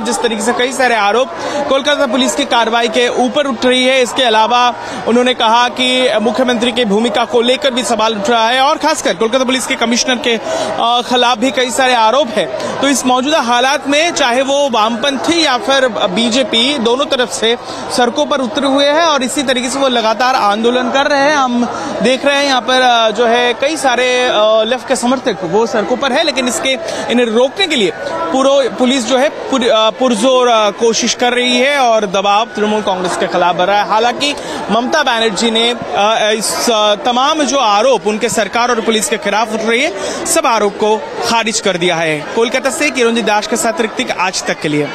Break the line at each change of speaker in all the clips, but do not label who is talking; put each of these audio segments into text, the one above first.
जिस तरीके से कई सारे आरोप कोलकाता पुलिस की कार्रवाई के ऊपर उठ रही है, इसके अलावा उन्होंने कहा कि मुख्यमंत्री की भूमिका को लेकर भी सवाल उठ रहा है और खासकर कोलकाता पुलिस के कमिश्नर के खिलाफ भी कई सारे आरोप है। तो इस मौजूदा हालात में चाहे वो वामपंथी या फिर बीजेपी, दोनों तरफ़ से सड़कों पर उतरे हुए हैं और इसी तरीके से वो लगातार आंदोलन कर रहे हैं। हम देख रहे हैं यहाँ पर जो है कई सारे लेफ़्ट के समर्थक वो सड़कों पर है, लेकिन इसके, इन्हें रोकने के लिए पूरा पुलिस जो है पुरजोर कोशिश कर रही है और दबाव तृणमूल कांग्रेस के खिलाफ बढ़ रहा है। हालाँकि ममता बनर्जी ने इस तमाम जो आरोप उनके सरकार और पुलिस के खिलाफ उठ रही है, सब आरोप को खारिज कर दिया है। कोलकाता से किरंजी दास के साथ ऋतिक आज तक के लिए।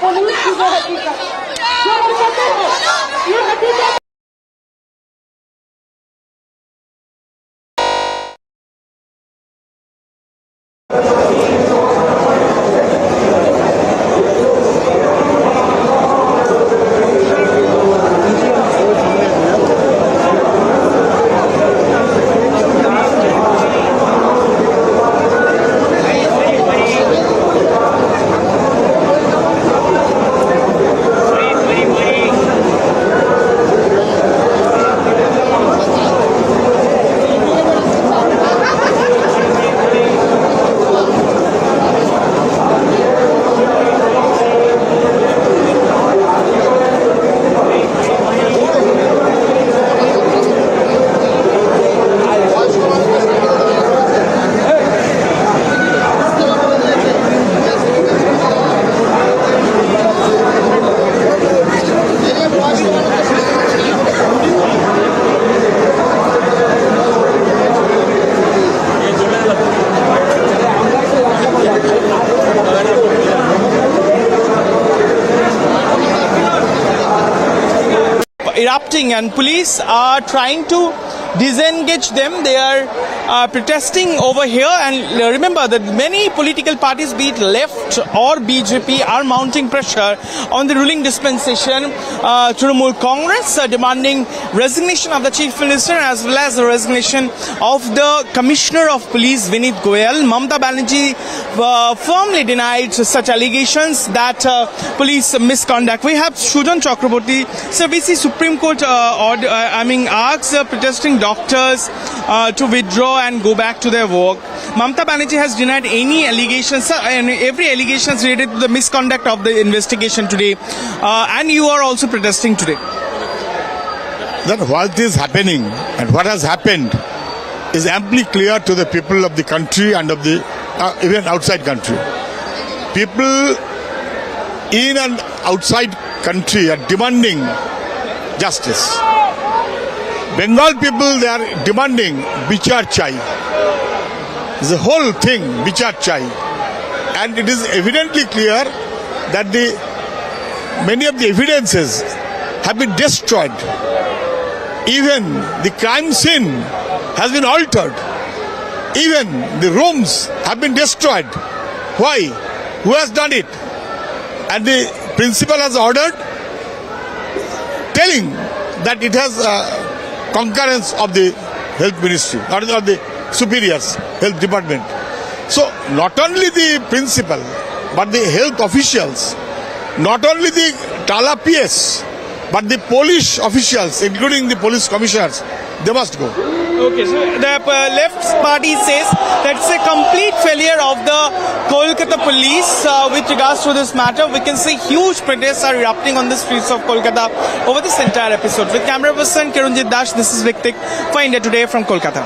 político da República. Somos a todos.
Erupting and police are trying to disengage them. They are uh, protesting over here. And remember that many political parties be it left or bjp are mounting pressure on the ruling dispensation uh, Trinamool congress uh, demanding resignation of the chief minister as well as the resignation of the commissioner of police vinit goyal. Mamta banerjee uh, firmly denied such allegations that uh, police misconduct. We have shujan chakraborty see supreme court uh, uh, i mean asks the protesting doctors uh, to withdraw and go back to their work. Mamta banerjee has denied any allegations uh, and every allegations related to the misconduct of the investigation today uh, and you are also protesting today
that what is happening and what has happened is amply clear to the people of the country and of the uh, even outside country. People in and outside country are demanding justice. Bengal people they are demanding bichar chai. The whole thing bichar chai, and it is evidently clear that the many of the evidences have been destroyed even the crime scene has been altered. Even the rooms have been destroyed. Why? Who has done it? And the principal has ordered telling that it has uh, concurrence of the health ministry or the superiors, health department. So not only the principal, but the health officials, not only the Tala PS, but the police officials, including the police commissioners, they must go.
Okay, so the uh, left party says that it's a complete failure of the Kolkata police uh, with regards to this matter. We can see huge protests are erupting on the streets of Kolkata over this entire episode. With camera person Kirunjit Dash, this is Viktik for India Today from Kolkata.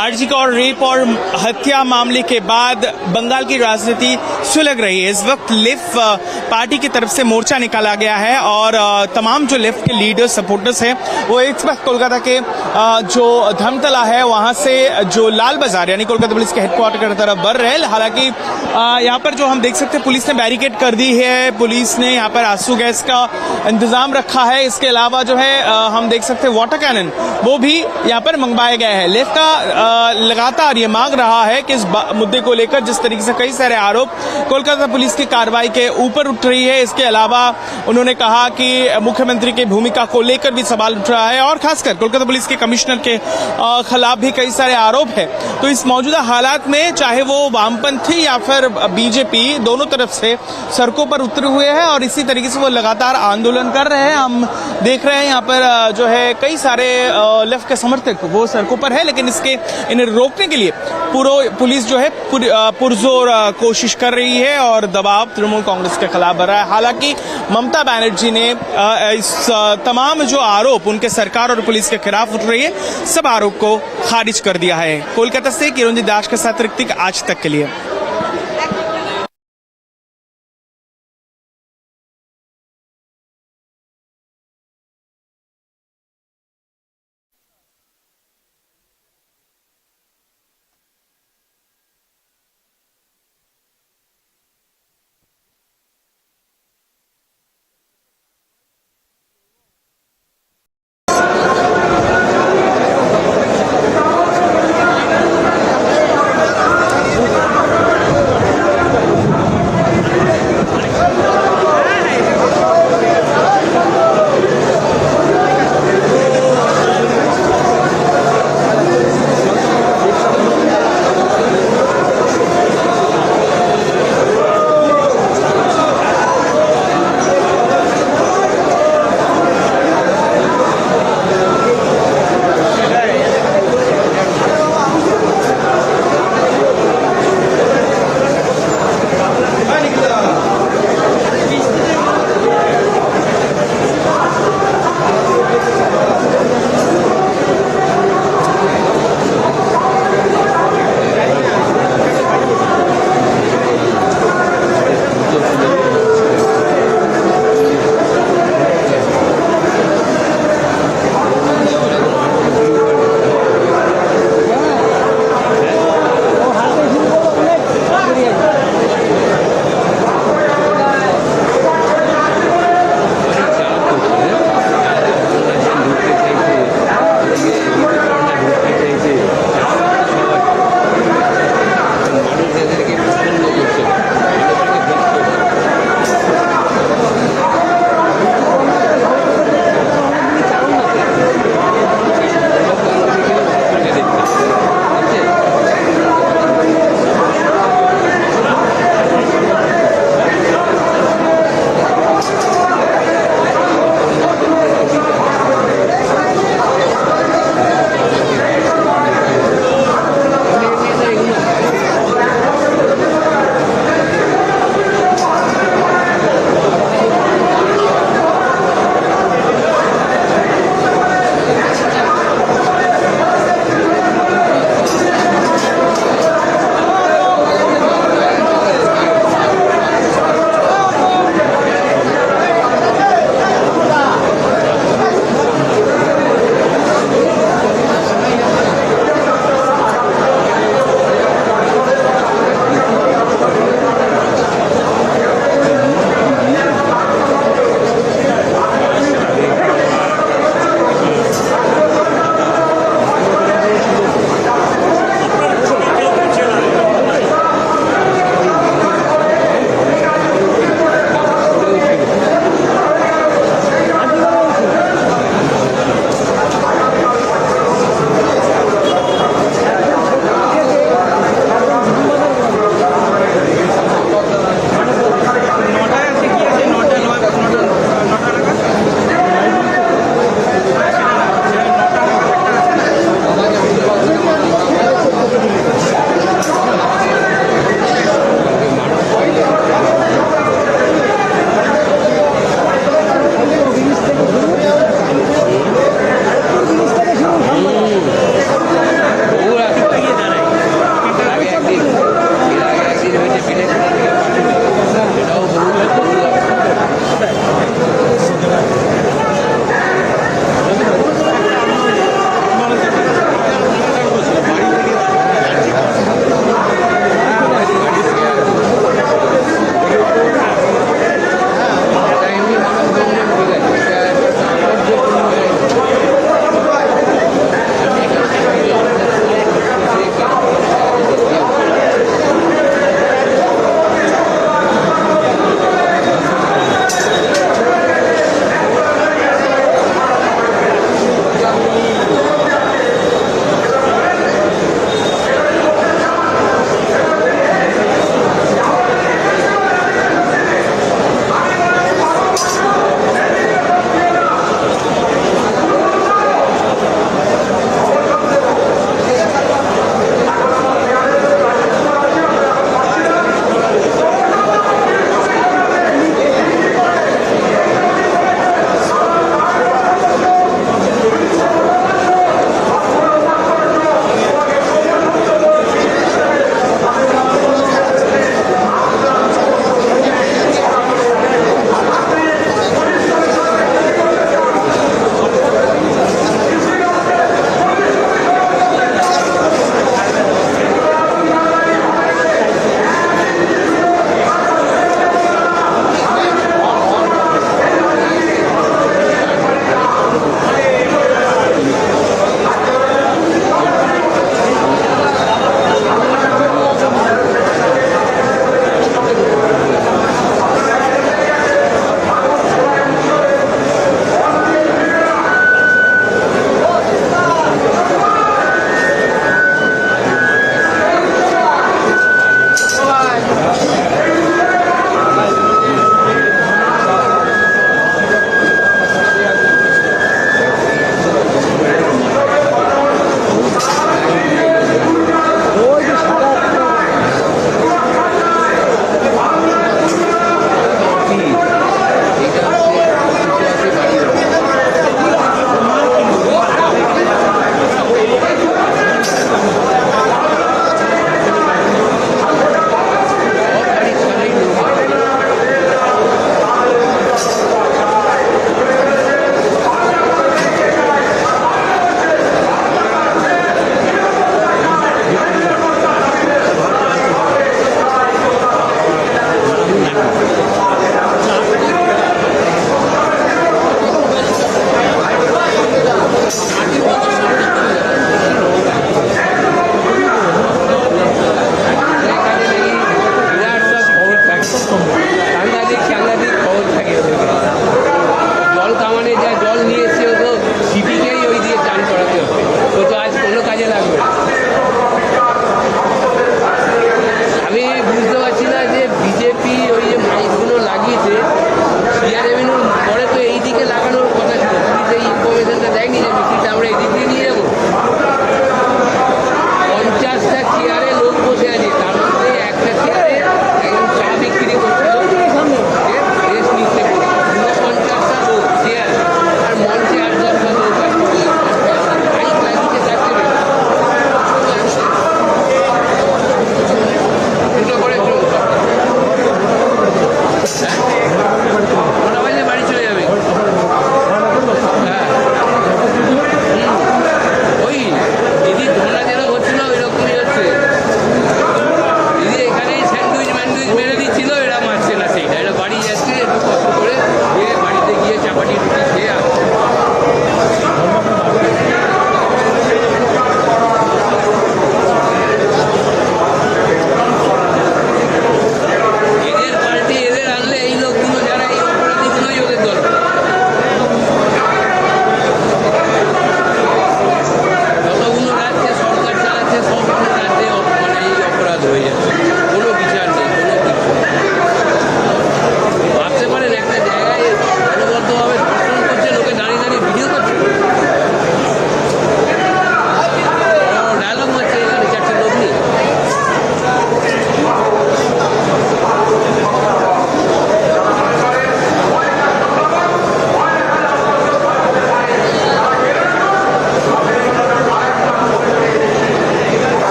R G का और rape और हत्या मामले के बाद बंगाल की राजनीति सुलग रही है। इस वक्त लिफ अ, पार्टी की तरफ़ से मोर्चा निकाला गया है और तमाम जो लिफ्ट के लीडर्स सपोर्टर्स हैं वो इस वक्त कोलकाता के जो धर्मतला है वहाँ से जो लाल बाज़ार यानी कोलकाता पुलिस के हेडक्वार्टर की तरफ़ बढ़ रहे हैं। हालाँकि यहाँ पर जो हम देख सकते हैं पुलिस ने बैरिकेड कर दी है। पुलिस ने यहाँ पर आँसू गैस का इंतज़ाम रखा है। इसके अलावा जो है हम देख सकते हैं वाटर कैनन वो भी यहाँ पर मंगवाया गया है। लेफ़्ट का लगातार ये मांग रहा है कि इस मुद्दे को लेकर जिस तरीके से कई सारे आरोप कोलकाता पुलिस की कार्रवाई के ऊपर उठ रही है, इसके अलावा उन्होंने कहा कि मुख्यमंत्री की भूमिका को लेकर भी सवाल उठ रहा है और खासकर कोलकाता पुलिस के कमिश्नर के खिलाफ भी कई सारे आरोप है। तो इस मौजूदा हालात में चाहे वो वामपंथी या फिर बीजेपी, दोनों तरफ़ से सड़कों पर उतरे हुए हैं और इसी तरीके से वो लगातार आंदोलन कर रहे हैं। हम देख रहे हैं यहाँ पर जो है कई सारे लेफ़्ट के समर्थक वो सड़कों पर है, लेकिन इसके इन्हें रोकने के लिए पूरा पुलिस जो है पुर, पुरजोर कोशिश कर रही है और दबाव तृणमूल कांग्रेस के खिलाफ बढ़ रहा है। हालाँकि ममता बनर्जी ने इस तमाम जो आरोप उनके सरकार और पुलिस के खिलाफ उठ रही है सब आरोप को खारिज कर दिया है। कोलकाता से किरंजी दास के साथ ऋतिक आज तक के लिए।